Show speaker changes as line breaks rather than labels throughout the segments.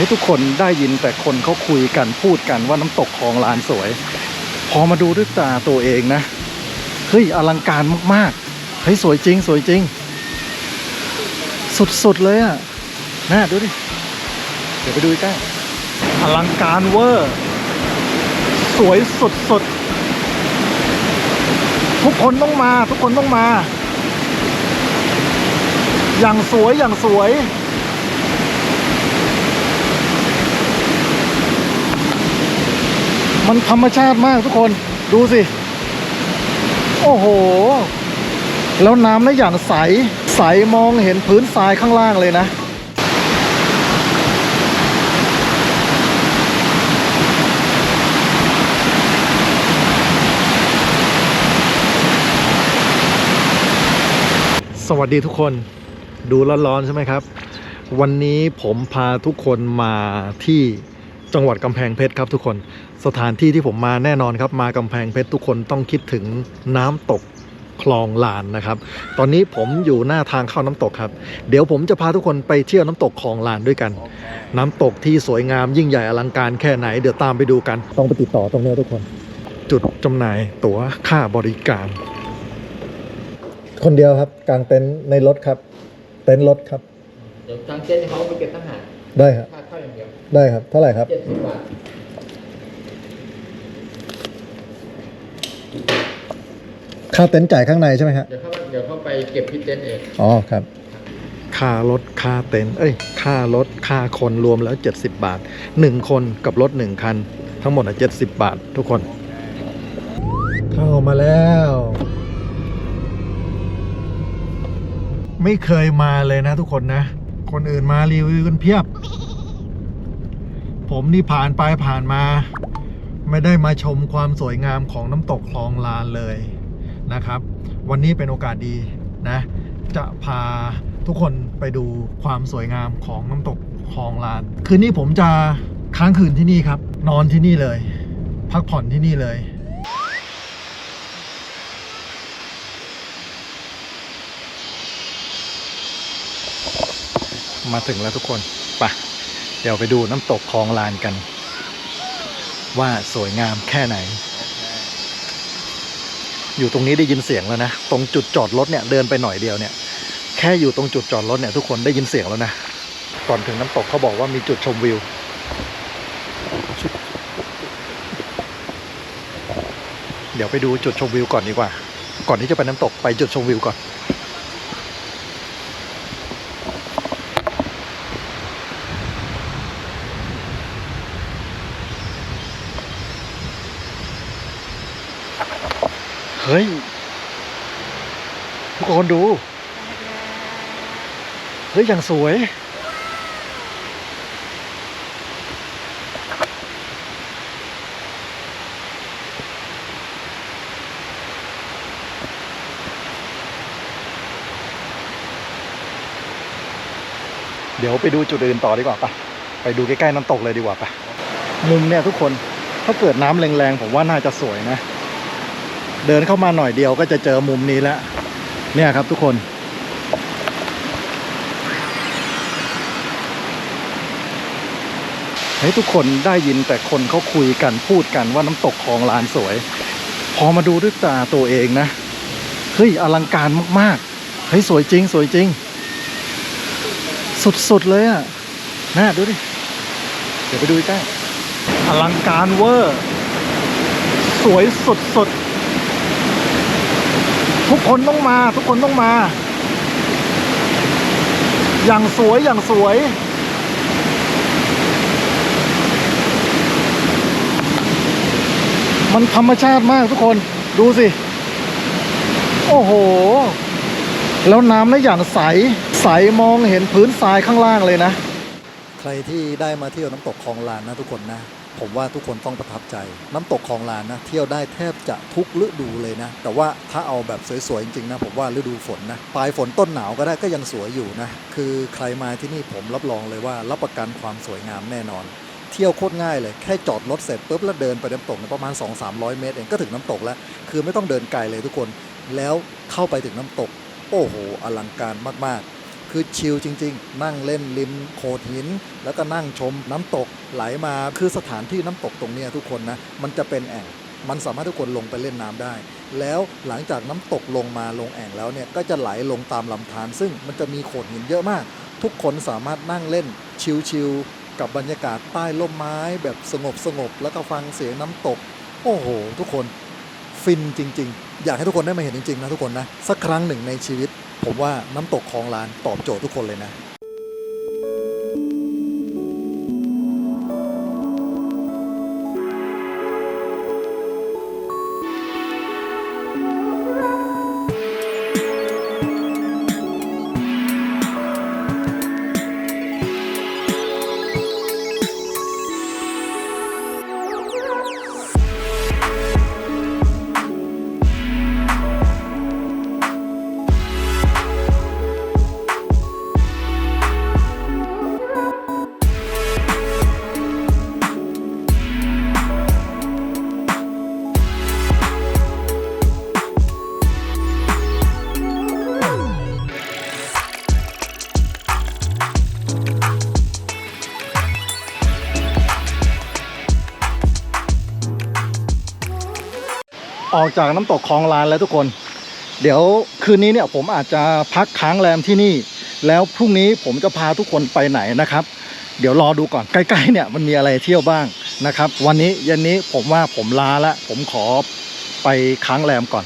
ฮ้ยทุกคนได้ยินแต่คนเขาคุยกันพูดกันว่าน้ำตกคลองลานสวย พอมาดูด้วยตาตัวเองนะเฮ้ยอลังการมากๆเฮ้ยสวยจริง สวยจริง สุดๆเลยอะน่าดูดิเดี๋ยวไปดูใกล้อลังการเวอร์สวยสุดๆทุกคนต้องมา ทุกคนต้องมา อย่างสวยอย่างสวย มันธรรมชาติมากทุกคนดูสิ โอ้โห แล้วน้ำนะอย่างใส ใสมองเห็นพื้นทรายข้างล่างเลยนะ สวัสดีทุกคนดูร้อนๆใช่ไหมครับ วันนี้ผมพาทุกคนมาที่ จังหวัดกำแพงเพชรครับทุกคนสถานที่ที่ผมมาแน่นอนครับ มากำแพงเพชรทุกคนต้องคิดถึงน้ำตกคลองลานนะครับ ตอนนี้ผมอยู่หน้าทางเข้าน้ำตกครับ เดี๋ยวผมจะพาทุกคนไปเที่ยวน้ำตกคลองลานด้วยกัน น้ำตกที่สวยงามยิ่งใหญ่อลังการแค่ไหน เดี๋ยวตามไปดูกัน ต้องไปติดต่อตรงนี้ทุกคน จุดจำหน่ายตั๋วค่าบริการ คนเดียวครับกลางเต็นท์ในรถครับ เต็นท์รถครับ
เดี๋ยวทางเต้นเขาไปเก็บทหาร
ได้ครับ ได้ครับ เท่าไหร่ครับ
เจ็ดสิบบาท
ค่าเต็นท์จ่ายข้างในใช่ไหมฮะ
เดี๋ยวเข้าเดี๋ยวเข้าไปเก็บที่เต้นเอง
อ๋อครับ ค่ารถค่าเต็นท์เอ้ย ค่ารถค่าคนรวมแล้ว 70 บาท 1 คนกับรถ 1 คัน ทั้งหมดอะ70 บาท ทุกคน เข้ามาแล้ว ไม่เคยมาเลยนะทุกคนนะ คนอื่นมารีวิวกันเพียบ ผมนี่ผ่านไปผ่านมา ไม่ได้มาชมความสวยงามของน้ำตกคลองลานเลยนะครับ วันนี้เป็นโอกาสดีนะ จะพาทุกคนไปดูความสวยงามของน้ำตกคลองลาน คืนนี้ผมจะค้างคืนที่นี่ครับ นอนที่นี่เลย พักผ่อนที่นี่เลยมาถึงแล้วทุกคน ไป ดี๋ยวไปดูน้ำตกคลองลานกัน ว่าสวยงามแค่ไหน อยู่ตรงนี้ได้ยินเสียงแล้วนะ ตรงจุดจอดรถเนี่ยเดินไปหน่อยเดียวเนี่ย แค่อยู่ตรงจุดจอดรถเนี่ยทุกคนได้ยินเสียงแล้วนะ ก่อนถึงน้ำตกเขาบอกว่ามีจุดชมวิวเดี๋ยวไปดูจุดชมวิวก่อนดีกว่า ก่อนที่จะไปน้ำตกไปจุดชมวิวก่อน เฮ้ย ทุกคน ดู เฮ้ย อย่างสวย เดี๋ยวไปดูจุดอื่นต่อดีกว่าปะไปดูใกล้ๆน้ำตกเลยดีกว่าปะมุมเนี่ยทุกคนถ้าเกิดน้ำแรงๆ ผมว่าน่าจะสวยนะ เดินเข้ามาหน่อยเดียวก็จะเจอมุมนี้แล้ว เนี่ยครับทุกคนเฮ้ทุกคนได้ยินแต่คนเขาคุยกันพูดกันว่าน้ำตกคลองลานสวย พอมาดูด้วยตาตัวเองนะ เฮ้ย อลังการมากๆ เฮ้ย สวยจริง สวยจริง สุด ๆ เลยอะน่าดูดิ เดี๋ยวไปดูใกล้อลังการเวอร์ สวยสุด ๆ ทุกคนต้องมา ทุกคนต้องมา อย่างสวยอย่างสวย มันธรรมชาติมากทุกคนดูสิ โอ้โห แล้วน้ำนะอย่างใส ใสมองเห็นพื้นทรายข้างล่างเลยนะ ใครที่ได้มาเที่ยวน้ำตกคลองลานนะทุกคนนะ ผมว่าทุกคนต้องประทับใจ น้ำตกคลองลานนะเที่ยวได้แทบจะทุกฤดูเลยนะ แต่ว่าถ้าเอาแบบสวยๆจริงๆนะผมว่าฤดูฝนนะปลายฝนต้นหนาวก็ได้ก็ยังสวยอยู่นะคือใครมาที่นี่ผมรับรองเลยว่ารับประกันความสวยงามแน่นอนเที่ยวโคตรง่ายเลยแค่จอดรถเสร็จปุ๊บแล้วเดินไปน้ำตกเนี่ยประมาณ 2-300 เมตรเองก็ถึงน้ำตกแล้ว คือไม่ต้องเดินไกลเลยทุกคน แล้วเข้าไปถึงน้ำตก โอ้โห อลังการมาก ๆ คือชิลจริง ๆ นั่งเล่นริมโขดหิน แล้วก็นั่งชมน้ำตกไหลมาคือสถานที่น้ำตกตรงนี้ทุกคนนะ มันจะเป็นแอ่งมันสามารถทุกคนลงไปเล่นน้ำได้ แล้วหลังจากน้ำตกลงมาลงแอ่งแล้วเนี่ยก็จะไหลลงตามลำธารซึ่งมันจะมีโขดหินเยอะมาก ทุกคนสามารถนั่งเล่นชิลๆกับบรรยากาศใต้ร่มไม้แบบสงบสงบๆแล้วก็ฟังเสียงน้ำตก โอ้โห ทุกคนฟินจริง ๆ อยากให้ทุกคนได้มาเห็นจริงๆนะทุกคนนะสักครั้งหนึ่งในชีวิต ผมว่าน้ำตกคลองลานตอบโจทย์ทุกคนเลยนะ ออกจากน้ำตกคลองลานแล้วทุกคน เดี๋ยวคืนนี้เนี่ยผมอาจจะพักค้างแรมที่นี่ แล้วพรุ่งนี้ผมจะพาทุกคนไปไหนนะครับ เดี๋ยวรอดูก่อนใกล้ๆเนี่ยมันมีอะไรเที่ยวบ้างนะครับ วันนี้เย็นนี้ผมว่าผมลาละผมขอไปค้างแรมก่อน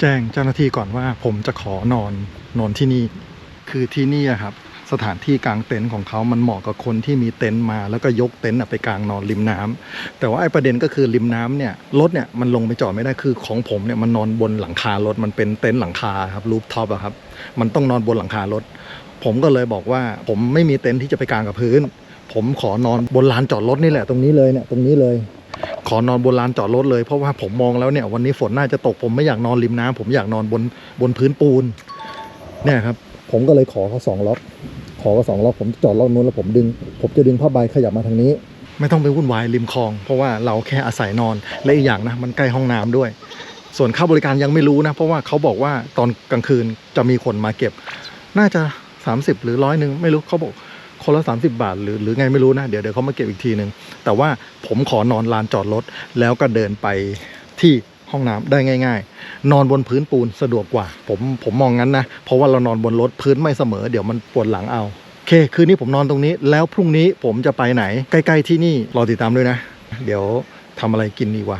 แจ้งเจ้าหน้าที่ก่อนว่าผมจะขอนอนนอนที่นี่ คือที่นี่ครับ สถานที่กลางเต็นท์ของเขามันเหมาะกับคนที่มีเต็นท์มา แล้วก็ยกเต็นท์ไปกลางนอนริมน้ำแต่ว่าไอ้ประเด็นก็คือริมน้ำเนี่ยรถเนี่ยมันลงไปจอดไม่ได้คือของผมเนี่ยมันนอนบนหลังคารถมันเป็นเต็นท์หลังคาครับรูฟท็อปอะครับมันต้องนอนบนหลังคารถ ผมก็เลยบอกว่าผมไม่มีเต็นท์ที่จะไปกลางกับพื้น ผมขอนอนบนลานจอดรถนี่แหละตรงนี้เลยเนี่ยตรงนี้เลยขอนอนบนลานจอดรถเลยเพราะว่าผมมองแล้วเนี่ยวันนี้ฝนน่าจะตกผมไม่อยากนอนริมน้ำผมอยากนอนบนบนพื้นปูน เนี่ยครับ ผมก็เลยขอเขาสองล็อ อเขาสองล็อกผมจอดล็อกนู้นแล้วผมดึง ผมจะดึงผ้าใบขยับมาทางนี้ ไม่ต้องไปวุ่นวายริมคลอง เพราะว่าเราแค่อาศัยนอน และอีกอย่างนะมันใกล้ห้องน้ำด้วย ส่วนค่าบริการยังไม่รู้นะ เพราะว่าเขาบอกว่าตอนกลางคืนจะมีคนมาเก็บ น่าจะ 30 หรือร้อยหนึ่งไม่รู้เขาบอกคนละ 30 บาทหรือหรือไงไม่รู้นะ เดี๋ยวเดี๋ยวเขามาเก็บอีกทีหนึ่งแต่ว่าผมขอนอนลานจอดรถแล้วก็เดินไปที่ ห้องน้ำได้ง่าย ๆ นอนบนพื้นปูนสะดวกกว่า ผมผมมองงั้นนะ เพราะว่าเรานอนบนรถพื้นไม่เสมอ เดี๋ยวมันปวดหลังเอาโอเค คืนนี้ผมนอนตรงนี้ แล้วพรุ่งนี้ผมจะไปไหน ใกล้ ๆ ที่นี่รอติดตามด้วยนะ เดี๋ยวทำอะไรกินดีกว่า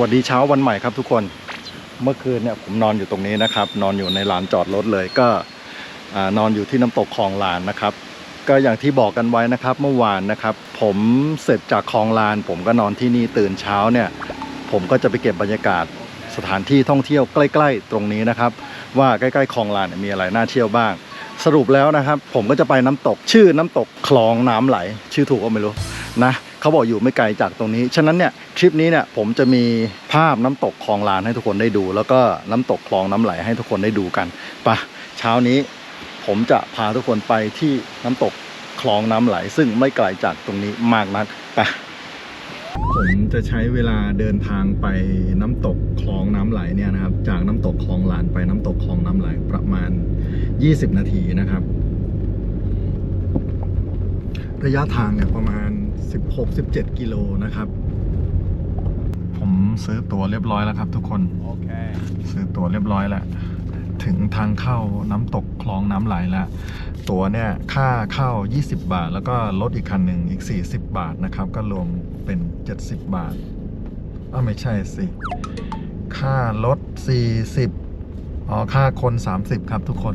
วัสดีเช้าวันใหม่ครับทุกคน เมื่อคืนเนี่ยผมนอนอยู่ตรงนี้นะครับ นอนอยู่ในลานจอดรถเลยก็นอนอยู่ที่น้ำตกคลองลานนะครับ ก็อย่างที่บอกกันไว้นะครับ เมื่อวานนะครับ ผมเสร็จจากคลองลาน ผมก็นอนที่นี่ตื่นเช้าเนี่ย ผมก็จะไปเก็บบรรยากาศสถานที่ท่องเที่ยวใกล้ๆ ตรงนี้นะครับ ว่าใกล้ๆคลองลานมีอะไรน่าเที่ยวบ้าง สรุปแล้วนะครับ ผมก็จะไปน้ำตกชื่อน้ำตกคลองน้ำไหล ชื่อถูกก็ไม่รู้นะ เขาบอกอยู่ไม่ไกลจากตรงนี้ ฉะนั้นเนี่ยคลิปนี้เนี่ยผมจะมีภาพน้ำตกคลองลานให้ทุกคนได้ดู แล้วก็น้ำตกคลองน้ำไหลให้ทุกคนได้ดูกันไปะเช้านี้ผมจะพาทุกคนไปที่น้ำตกคลองน้ำไหล ซึ่งไม่ไกลจากตรงนี้มากนักไปผมจะใช้เวลาเดินทางไปน้ำตกคลองน้ำไหลเนี่ยนะครับ จากน้ำตกคลองลานไปน้ำตกคลองน้ำไหลประมาณ 20 นาทีนะครับ ระยะทางเนี่ยประมาณ 16-17 กิโลนะครับ ผมซื้อตั๋วเรียบร้อยแล้วครับทุกคน
Okay.
ซื้อตั๋วเรียบร้อยแล้ว ถึงทางเข้าน้ำตกคลองน้ำไหลแล้วตั๋วเนี่ยค่าเข้า 20 บาท แล้วก็รถอีกคันหนึ่งอีก 40 บาทนะครับ ก็รวมเป็น 70 บาทอ้าวไม่ใช่สิ ค่ารถ 40 อ๋อ ค่าคน 30 ครับทุกคน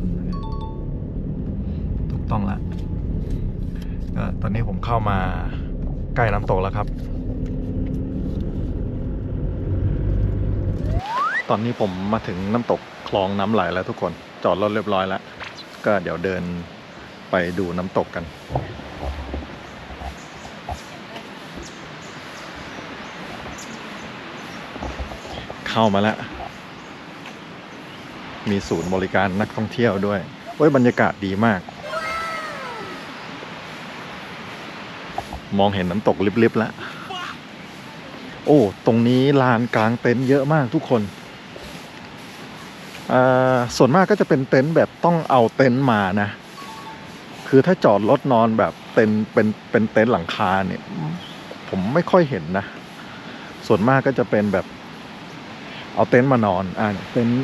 ถูกต้องแล้วก็ตอนนี้ผมเข้ามา ใกล้น้ำตกแล้วครับ ตอนนี้ผมมาถึงน้ำตกคลองน้ำไหลแล้วทุกคน จอดรถเรียบร้อยแล้ว ก็เดี๋ยวเดินไปดูน้ำตกกันเข้ามาแล้ว มีศูนย์บริการนักท่องเที่ยวด้วยเว้ยบรรยากาศดีมาก มองเห็นน้ำตกลิบๆแล้ว โอ้ ตรงนี้ลานกลางเต็นท์เยอะมากทุกคนอ่าส่วนมากก็จะเป็นเต็นท์แบบต้องเอาเต็นท์มานะ คือถ้าจอดรถนอนแบบเป็นเป็นเป็นเต็นท์หลังคาเนี่ย ผมไม่ค่อยเห็นนะ ส่วนมากก็จะเป็นแบบ เอาเต็นท์มานอน อ่าเต็นท์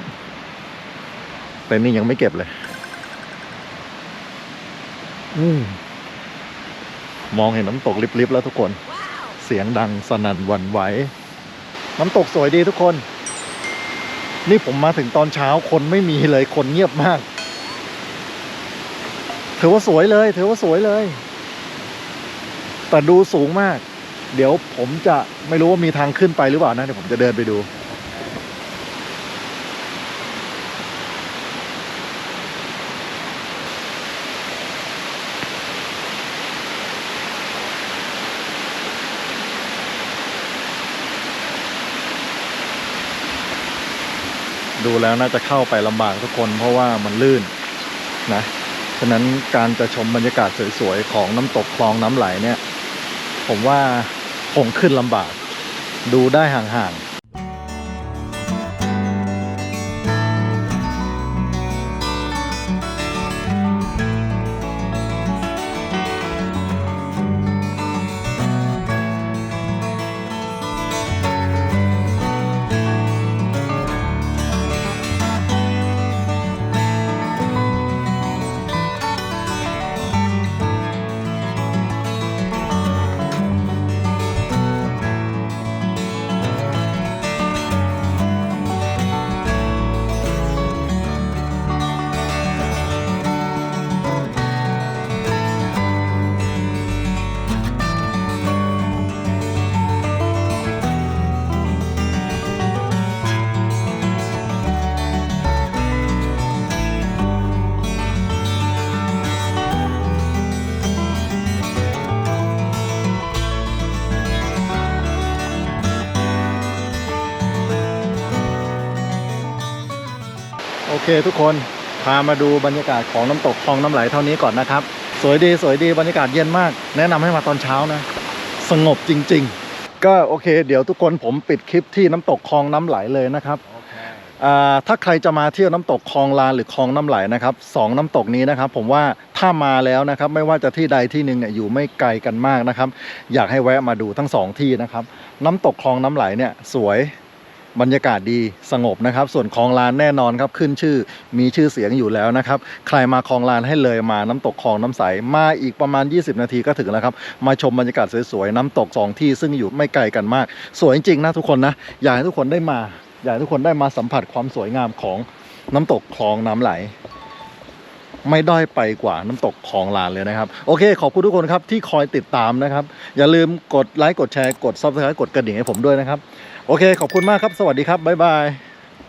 เต็นท์นี่ยังไม่เก็บเลย อืม มองเห็นน้ำตกลิบๆแล้วทุกคน เสียงดังสนั่นหวั่นไหว น้ำตกสวยดีทุกคน นี่ผมมาถึงตอนเช้าคนไม่มีเลยคนเงียบมากถือว่าสวยเลยถือว่าสวยเลย แต่ดูสูงมาก เดี๋ยวผมจะไม่รู้ว่ามีทางขึ้นไปหรือเปล่านะ เดี๋ยวผมจะเดินไปดู แล้วน่าจะเข้าไปลำบากทุกคนเพราะว่ามันลื่นนะฉะนั้นการจะชมบรรยากาศสวยๆ ของน้ำตกคลองน้ำไหลเนี่ย ผมว่าคงขึ้นลำบาก ดูได้ห่างๆ เคทุกคนพามาดูบรรยากาศของน้ำตกคลองน้ำไหลเท่านี้ก่อนนะครับ สวยดีสวยดีบรรยากาศเย็นมาก แนะนำให้มาตอนเช้านะ สงบจริง ๆ ก็โอเค เดี๋ยวทุกคนผมปิดคลิปที่น้ำตกคลองน้ำไหลเลยนะครับ
Okay.
อ่าถ้าใครจะมาเที่ยวน้ำตกคลองลานหรือคลองน้ำไหลนะครับสองน้ำตกนี้นะครับ ผมว่าถ้ามาแล้วนะครับ ไม่ว่าจะที่ใดที่หนึ่งเนี่ยอยู่ไม่ไกลกันมากนะครับ อยากให้แวะมาดูทั้งสองที่นะครับ น้ำตกคลองน้ำไหลเนี่ยสวย บรรยากาศดีสงบนะครับ ส่วนคลองลานแน่นอนครับขึ้นชื่อมีชื่อเสียงอยู่แล้วนะครับ ใครมาคลองลานให้เลยมาน้ำตกคลองน้ำใสมาอีกประมาณ 20 นาทีก็ถึงแล้วครับ มาชมบรรยากาศสวยๆน้ำตกสองที่ซึ่งอยู่ไม่ไกลกันมาก สวยจริงๆนะทุกคนนะ อยากให้ทุกคนได้มา อยากให้ทุกคนได้มาสัมผัสความสวยงามของน้ำตกคลองน้ำไหลไม่ด้อยไปกว่าน้ำตกคลองลานเลยนะครับ โอเค ขอบคุณทุกคนครับที่คอยติดตามนะครับ อย่าลืมกดไลค์กดแชร์กดซับสไครต์กดกระดิ่งให้ผมด้วยนะครับ โอเค ขอบคุณมากครับ สวัสดีครับ บ๊ายบาย